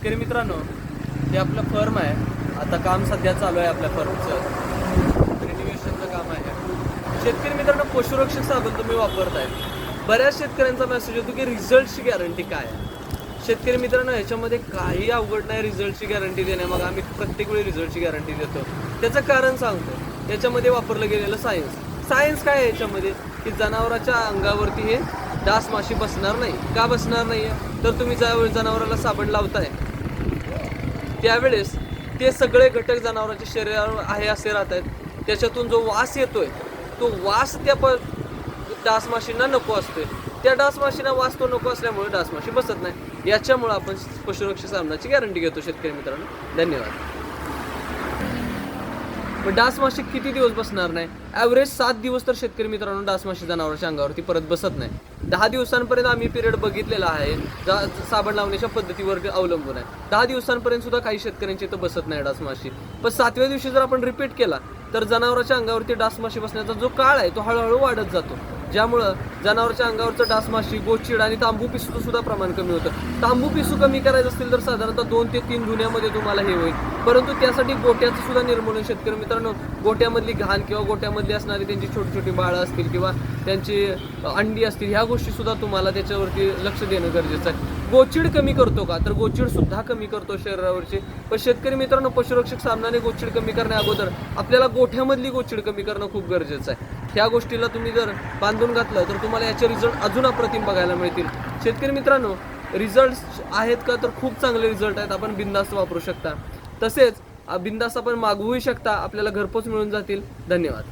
शेतकरी मित्रांनो हे आपलं फर्म आहे. आता काम सध्या चालू आहे आपल्या फर्मचं रिनिवेशनचं काम आहे. शेतकरी मित्रांनो पशुरक्षक साबण तुम्ही वापरताय. बऱ्याच शेतकऱ्यांचा मेसेज येतो की रिझल्टची गॅरंटी काय आहे? शेतकरी मित्रांनो ह्याच्यामध्ये काही अवघड नाही रिझल्टची गॅरंटी देणे. मग आम्ही प्रत्येक वेळी रिझल्टची गॅरंटी देतो. त्याचं कारण सांगतो. याच्यामध्ये वापरलं गेलेलं सायन्स सायन्स काय आहे याच्यामध्ये? की जनावराच्या अंगावरती हे डास माशी बसणार नाही. का बसणार नाही तर तुम्ही ज्यावेळी जनावराला साबण लावताय त्यावेळेस ते सगळे घटक जनावरांच्या शरीरावर आहे असे राहत आहेत. त्याच्यातून जो वास येतोय तो वास त्या प डास माशींना नको असतोय. त्या डास माशींना वास तो नको असल्यामुळे डास माशी बसत नाही. याच्यामुळे आपण पशुरक्षा सामनाची गॅरंटी घेतो शेतकरी मित्रांनो. धन्यवाद. मग डास माशी किती दिवस बसणार नाही? ॲव्हरेज सात दिवस तर शेतकरी मित्रांनो डास माशी जनावरांच्या अंगावरती परत बसत नाही. दहा दिवसांपर्यंत आम्ही पिरियड बघितलेला आहे. जा साबण लावण्याच्या पद्धतीवर अवलंबून आहे. दहा दिवसांपर्यंत सुद्धा काही शेतकऱ्यांची इथं बसत नाही डास माशी पण सातव्या दिवशी जर आपण रिपीट केला तर जनावरांच्या अंगावरती डास माशी बसण्याचा जो काळ आहे तो हळूहळू वाढत जातो. ज्यामुळं जनावरच्या अंगावरचं डास माशी गोचिड आणि तांबू पिसूचं सुद्धा प्रमाण कमी होतं. तांबू पिसू कमी करायचं असतील तर साधारणतः दोन ते तीन धुण्यामध्ये तुम्हाला हे होईल. परंतु त्यासाठी गोट्याचं सुद्धा निर्मूलन शेतकरी मित्रांनो गोट्यामधली घाण किंवा गोट्यामधली असणारी त्यांची छोटी छोटी बाळं असतील किंवा त्यांची अंडी असतील ह्या गोष्टी सुद्धा तुम्हाला त्याच्यावरती लक्ष देणं गरजेचं आहे. गोचिड कमी करतो का? तर गोचिड सुद्धा कमी करतो शरीरावरची. पण शेतकरी मित्रांनो पशुरक्षक सामनाने गोचिड कमी करण्या अगोदर आपल्याला गोठ्यामधली गोचिड कमी करणं खूप गरजेचं आहे. ह्या गोष्टीला तुम्ही जर बांधून घातलं तर तुम्हाला याचे रिझल्ट अजून अप्रतिम बघायला मिळतील. शेतकरी मित्रांनो रिझल्ट आहेत का? तर खूप चांगले रिझल्ट आहेत. आपण बिंदास्त वापरू शकता. तसेच बिंदास्त आपण मागवूही शकता. आपल्याला घरपोच मिळून जातील. धन्यवाद.